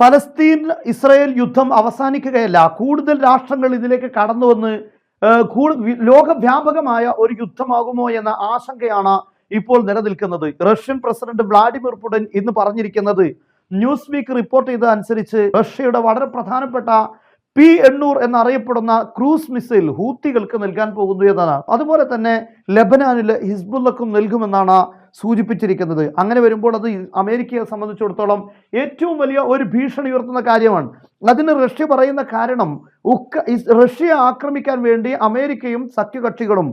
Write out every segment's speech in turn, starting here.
ഫലസ്തീൻ ഇസ്രയേൽ യുദ്ധം അവസാനിക്കുകയല്ല. കൂടുതൽ രാഷ്ട്രങ്ങൾ ഇതിലേക്ക് കടന്നു വന്ന് ഏഹ്, കൂടു- വി- ലോകവ്യാപകമായ ഒരു യുദ്ധമാകുമോ എന്ന ആശങ്കയാണ് ഇപ്പോൾ നിലനിൽക്കുന്നത്. റഷ്യൻ പ്രസിഡന്റ് വ്ളാഡിമിർ പുടിൻ ഇന്ന് പറഞ്ഞിരിക്കുന്നത് ന്യൂസ് വീക്ക് റിപ്പോർട്ട് ചെയ്ത അനുസരിച്ച് റഷ്യയുടെ വളരെ പ്രധാനപ്പെട്ട പി എണ്ണൂർ എന്നറിയപ്പെടുന്ന ക്രൂസ് മിസൈൽ ഹൂത്തികൾക്ക് നൽകാൻ പോകുന്നു എന്നതാണ് അതുപോലെ തന്നെ ലബനാനിലെ ഹിസ്ബുല്ലക്കും നൽകുമെന്നാണ് സൂചിപ്പിച്ചിരിക്കുന്നത്. അങ്ങനെ വരുമ്പോൾ അത് അമേരിക്കയെ സംബന്ധിച്ചിടത്തോളം ഏറ്റവും വലിയ ഒരു ഭീഷണി ഉയർത്തുന്ന കാര്യമാണ്. അതിന് റഷ്യ പറയുന്ന കാരണം ഉക്ര റഷ്യ ആക്രമിക്കാൻ വേണ്ടി അമേരിക്കയും സഖ്യകക്ഷികളും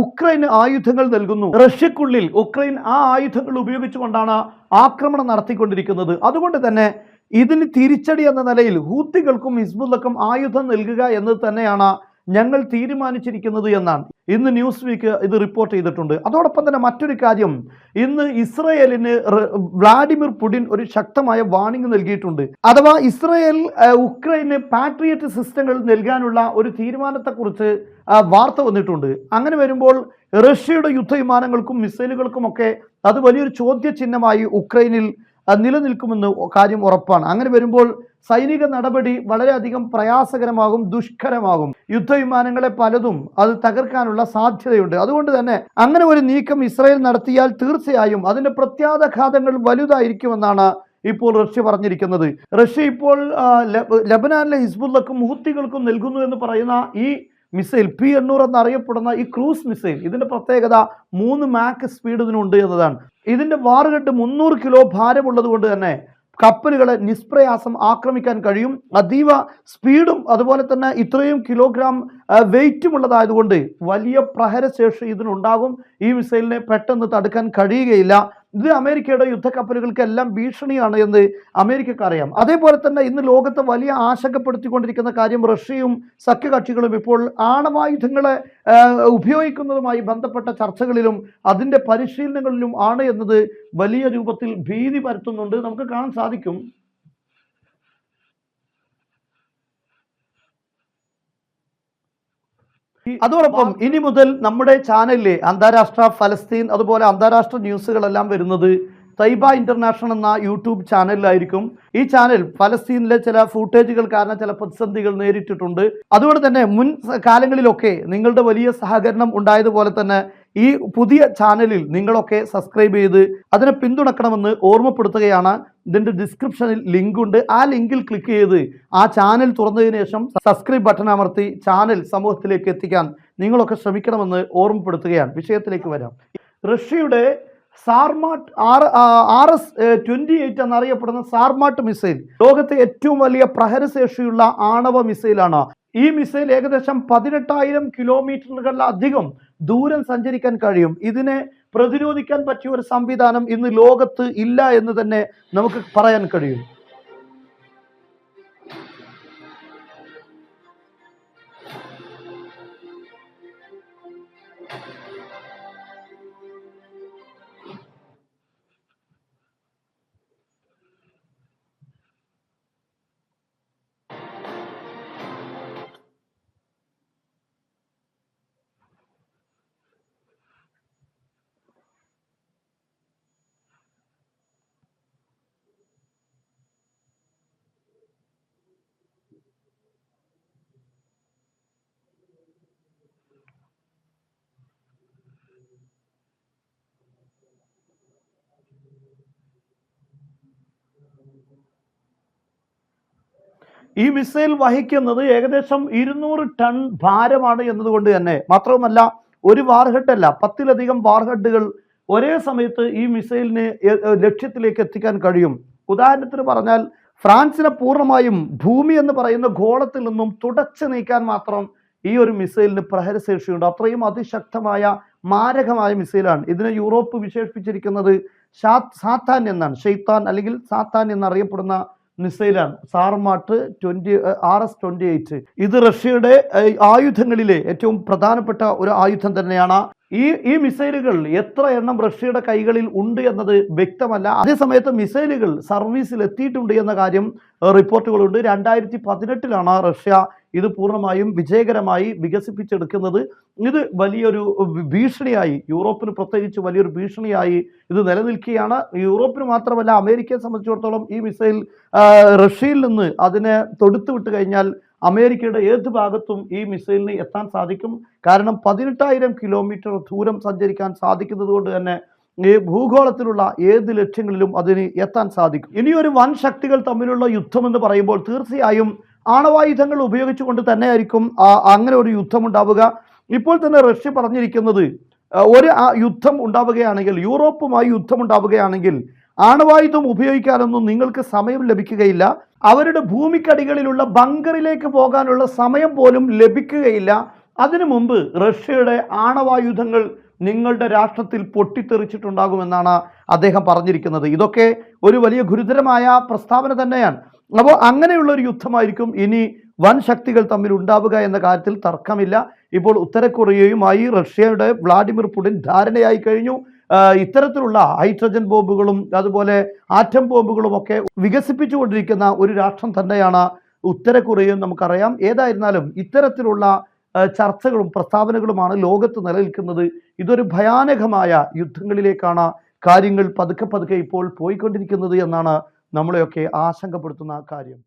ഉക്രൈന് ആയുധങ്ങൾ നൽകുന്നു. റഷ്യക്കുള്ളിൽ ഉക്രൈൻ ആ ആയുധങ്ങൾ ഉപയോഗിച്ചുകൊണ്ടാണ് ആക്രമണം നടത്തിക്കൊണ്ടിരിക്കുന്നത്. അതുകൊണ്ട് തന്നെ ഇതിന് തിരിച്ചടി എന്ന നിലയിൽ ഹൂത്തികൾക്കും ഹിസ്ബുല്ലക്കും ആയുധം നൽകുക എന്നത് തന്നെയാണ് ഞങ്ങൾ തീരുമാനിച്ചിരിക്കുന്നത് എന്നാണ്. ഇന്ന് ന്യൂസ് വീക്ക് ഇത് റിപ്പോർട്ട് ചെയ്തിട്ടുണ്ട്. അതോടൊപ്പം തന്നെ മറ്റൊരു കാര്യം ഇന്ന് ഇസ്രയേലിന് വ്ളാഡിമിർ പുടിൻ ഒരു ശക്തമായ വാണിംഗ് നൽകിയിട്ടുണ്ട്. അഥവാ ഇസ്രയേൽ ഉക്രൈന് പാട്രിയറ്റ് സിസ്റ്റങ്ങൾ നൽകാനുള്ള ഒരു തീരുമാനത്തെക്കുറിച്ച് വാർത്ത വന്നിട്ടുണ്ട്. അങ്ങനെ വരുമ്പോൾ റഷ്യയുടെ യുദ്ധവിമാനങ്ങൾക്കും മിസൈലുകൾക്കുമൊക്കെ അത് വലിയൊരു ചോദ്യചിഹ്നമായി ഉക്രൈനിൽ നിലനിൽക്കുമെന്ന് കാര്യം ഉറപ്പാണ്. അങ്ങനെ വരുമ്പോൾ സൈനിക നടപടി വളരെയധികം പ്രയാസകരമാകും ദുഷ്കരമാകും. യുദ്ധവിമാനങ്ങളെ പലതും അത് തകർക്കാനുള്ള സാധ്യതയുണ്ട്. അതുകൊണ്ട് തന്നെ അങ്ങനെ ഒരു നീക്കം ഇസ്രായേൽ നടത്തിയാൽ തീർച്ചയായും അതിന്റെ പ്രത്യാഘാതങ്ങൾ വലുതായിരിക്കുമെന്നാണ് ഇപ്പോൾ റഷ്യ പറഞ്ഞിരിക്കുന്നത്. റഷ്യ ഇപ്പോൾ ലബനാനിലെ ഹിസ്ബുല്ലക്കും ഹൂത്തികൾക്കും നൽകുന്നു എന്ന് പറയുന്ന ഈ മിസൈൽ പി എണ്ണൂറ് എന്നറിയപ്പെടുന്ന ഈ ക്രൂസ് മിസൈൽ ഇതിന്റെ പ്രത്യേകത മൂന്ന് മാക്ക് സ്പീഡ് ഇതിനുണ്ട് എന്നതാണ്. ഇതിന്റെ വാറുകെട്ട് മുന്നൂറ് കിലോ ഭാരമുള്ളത് കൊണ്ട് തന്നെ കപ്പലുകളെ നിഷ്പ്രയാസം ആക്രമിക്കാൻ കഴിയും. അതീവ സ്പീഡും അതുപോലെ തന്നെ ഇത്രയും കിലോഗ്രാം വെയിറ്റും ഉള്ളതായതുകൊണ്ട് വലിയ പ്രഹരശേഷി ഇതിനുണ്ടാകും. ഈ മിസൈലിനെ പെട്ടെന്ന് തടുക്കാൻ കഴിയുകയില്ല. ഇത് അമേരിക്കയുടെ യുദ്ധക്കപ്പലുകൾക്കെല്ലാം ഭീഷണിയാണ് എന്ന് അമേരിക്കക്ക് അറിയാം അതേപോലെ തന്നെ ഇന്ന് ലോകത്തെ വലിയ ആശങ്കപ്പെടുത്തിക്കൊണ്ടിരിക്കുന്ന കാര്യം റഷ്യയും സഖ്യകക്ഷികളും ഇപ്പോൾ ആണവായുധങ്ങളെ ഉപയോഗിക്കുന്നതുമായി ബന്ധപ്പെട്ട ചർച്ചകളിലും അതിന്റെ പരിശീലനങ്ങളിലും ആണ് എന്നത് വലിയ രൂപത്തിൽ ഭീതി പരത്തുന്നുണ്ട്. നമുക്ക് കാണാൻ സാധിക്കും. അതോടൊപ്പം ഇനി മുതൽ നമ്മുടെ ചാനലിലെ അന്താരാഷ്ട്ര ഫലസ്തീൻ അതുപോലെ അന്താരാഷ്ട്ര ന്യൂസുകളെല്ലാം വരുന്നത് തൈബ ഇന്റർനാഷണൽ എന്ന യൂട്യൂബ് ചാനലിലായിരിക്കും. ഈ ചാനൽ ഫലസ്തീനിലെ ചില ഫൂട്ടേജുകൾ കാരണം ചില പ്രതിസന്ധികൾ നേരിട്ടിട്ടുണ്ട്. അതുകൊണ്ട് തന്നെ മുൻ കാലങ്ങളിലൊക്കെ നിങ്ങളുടെ വലിയ സഹകരണം ഉണ്ടായതുപോലെ തന്നെ ഈ പുതിയ ചാനലിൽ നിങ്ങളൊക്കെ സബ്സ്ക്രൈബ് ചെയ്ത് അതിനെ പിന്തുണക്കണമെന്ന് ഓർമ്മപ്പെടുത്തുകയാണ്. ഇതിന്റെ ഡിസ്ക്രിപ്ഷനിൽ ലിങ്ക് ഉണ്ട് ആ ലിങ്കിൽ ക്ലിക്ക് ചെയ്ത് ആ ചാനൽ തുറന്നതിന് ശേഷം സബ്സ്ക്രൈബ് ബട്ടൺ അമർത്തി ചാനൽ സമൂഹത്തിലേക്ക് എത്തിക്കാൻ നിങ്ങളൊക്കെ ശ്രമിക്കണമെന്ന് ഓർമ്മപ്പെടുത്തുകയാണ്. വിഷയത്തിലേക്ക് വരാം. റഷ്യയുടെ Sarmat R R S twenty eight എന്നറിയപ്പെടുന്ന സാർമാട്ട് മിസൈൽ ലോകത്തെ ഏറ്റവും വലിയ പ്രഹരശേഷിയുള്ള ആണവ മിസൈലാണ് ഈ മിസൈൽ ഏകദേശം പതിനെട്ടായിരം കിലോമീറ്ററുകളിലധികം ദൂരം സഞ്ചരിക്കാൻ കഴിയും. ഇതിനെ പ്രതിരോധിക്കാൻ പറ്റിയ ഒരു സംവിധാനം ഇന്ന് ലോകത്ത് ഇല്ല എന്ന് തന്നെ നമുക്ക് പറയാൻ കഴിയും. ഈ മിസൈൽ വഹിക്കുന്നത് ഏകദേശം ഇരുന്നൂറ് ടൺ ഭാരമാണ് എന്നതുകൊണ്ട് തന്നെ. മാത്രവുമല്ല ഒരു വാർഹെഡ് അല്ല പത്തിലധികം വാർഹെഡുകൾ ഒരേ സമയത്ത് ഈ മിസൈലിന് ലക്ഷ്യത്തിലേക്ക് എത്തിക്കാൻ കഴിയും. ഉദാഹരണത്തിന് പറഞ്ഞാൽ ഫ്രാൻസിനെ പൂർണമായും ഭൂമി എന്ന് പറയുന്ന ഗോളത്തിൽ നിന്നും തുടച്ചു നീക്കാൻ മാത്രം ഈ ഒരു മിസൈലിന് പ്രഹരശേഷിയുണ്ട്. അത്രയും അതിശക്തമായ മാരകമായ മിസൈലാണ്. ഇതിനെ യൂറോപ്പ് വിശേഷിപ്പിച്ചിരിക്കുന്നത് സാത്താൻ എന്നാണ്. ഷെയ്ത്താൻ അല്ലെങ്കിൽ സാത്താൻ എന്നറിയപ്പെടുന്ന മിസൈലാണ്. Sarmat twenty R S twenty eight. ഇത് റഷ്യയുടെ ആയുധങ്ങളിലെ ഏറ്റവും പ്രധാനപ്പെട്ട ഒരു ആയുധം തന്നെയാണ്. ഈ ഈ മിസൈലുകൾ എത്ര എണ്ണം റഷ്യയുടെ കൈകളിൽ ഉണ്ട് എന്നത് വ്യക്തമല്ല. അതേസമയത്ത് മിസൈലുകൾ സർവീസിൽ എത്തിയിട്ടുണ്ട് എന്ന കാര്യം റിപ്പോർട്ടുകളുണ്ട്. രണ്ടായിരത്തി പതിനെട്ടിലാണ് റഷ്യ ഇത് പൂർണമായും വിജയകരമായി വികസിപ്പിച്ചെടുക്കുന്നത്. ഇത് വലിയൊരു ഭീഷണിയായി യൂറോപ്പിന് പ്രത്യേകിച്ച് വലിയൊരു ഭീഷണിയായി ഇത് നിലനിൽക്കുകയാണ്. യൂറോപ്പിന് മാത്രമല്ല അമേരിക്കയെ സംബന്ധിച്ചിടത്തോളം ഈ മിസൈൽ റഷ്യയിൽ നിന്ന് അതിനെ തൊടുത്തു വിട്ട് കഴിഞ്ഞാൽ അമേരിക്കയുടെ ഏത് ഭാഗത്തും ഈ മിസൈലിന് എത്താൻ സാധിക്കും. കാരണം പതിനെട്ടായിരം കിലോമീറ്റർ ദൂരം സഞ്ചരിക്കാൻ സാധിക്കുന്നത് കൊണ്ട് തന്നെ ഈ ഭൂഗോളത്തിലുള്ള ഏത് ലക്ഷ്യങ്ങളിലും അതിന് എത്താൻ സാധിക്കും. ഇനിയൊരു വൻ ശക്തികൾ തമ്മിലുള്ള യുദ്ധം എന്ന് പറയുമ്പോൾ തീർച്ചയായും ആണവായുധങ്ങൾ ഉപയോഗിച്ചുകൊണ്ട് തന്നെയായിരിക്കും അങ്ങനെ ഒരു യുദ്ധം ഉണ്ടാവുക. ഇപ്പോൾ തന്നെ റഷ്യ പറഞ്ഞിരിക്കുന്നത് ഒരു യുദ്ധം ഉണ്ടാവുകയാണെങ്കിൽ യൂറോപ്പുമായി യുദ്ധം ഉണ്ടാവുകയാണെങ്കിൽ ആണവായുധം ഉപയോഗിക്കാനൊന്നും നിങ്ങൾക്ക് സമയം ലഭിക്കുകയില്ല. അവരുടെ ഭൂമിക്കടികളിലുള്ള ബങ്കറിലേക്ക് പോകാനുള്ള സമയം പോലും ലഭിക്കുകയില്ല. അതിനു മുമ്പ് റഷ്യയുടെ ആണവായുധങ്ങൾ നിങ്ങളുടെ രാഷ്ട്രത്തിൽ പൊട്ടിത്തെറിച്ചിട്ടുണ്ടാകുമെന്നാണ് അദ്ദേഹം പറഞ്ഞിരിക്കുന്നത്. ഇതൊക്കെ ഒരു വലിയ ഗുരുതരമായ പ്രസ്താവന തന്നെയാണ്. അപ്പോൾ അങ്ങനെയുള്ള ഒരു യുദ്ധമായിരിക്കും ഇനി വൻ ശക്തികൾ തമ്മിൽ ഉണ്ടാവുക എന്ന കാര്യത്തിൽ തർക്കമില്ല. ഇപ്പോൾ ഉത്തര കൊറിയയുമായി റഷ്യയുടെ വ്ളാഡിമിർ പുടിൻ ധാരണയായി കഴിഞ്ഞു. ഇത്തരത്തിലുള്ള ഹൈഡ്രജൻ ബോംബുകളും അതുപോലെ ആറ്റം ബോംബുകളും ഒക്കെ വികസിപ്പിച്ചുകൊണ്ടിരിക്കുന്ന ഒരു രാഷ്ട്രം തന്നെയാണ് ഉത്തര കൊറിയയും നമുക്കറിയാം. ഏതായിരുന്നാലും ഇത്തരത്തിലുള്ള ചർച്ചകളും പ്രസ്താവനകളുമാണ് ലോകത്ത് നിലനിൽക്കുന്നത്. ഇതൊരു ഭയാനകമായ യുദ്ധങ്ങളിലേക്കാണ് കാര്യങ്ങൾ പതുക്കെ പതുക്കെ ഇപ്പോൾ പോയിക്കൊണ്ടിരിക്കുന്നത് എന്നാണ് നമ്മളെയൊക്കെ ആശങ്കപ്പെടുത്തുന്ന കാര്യം.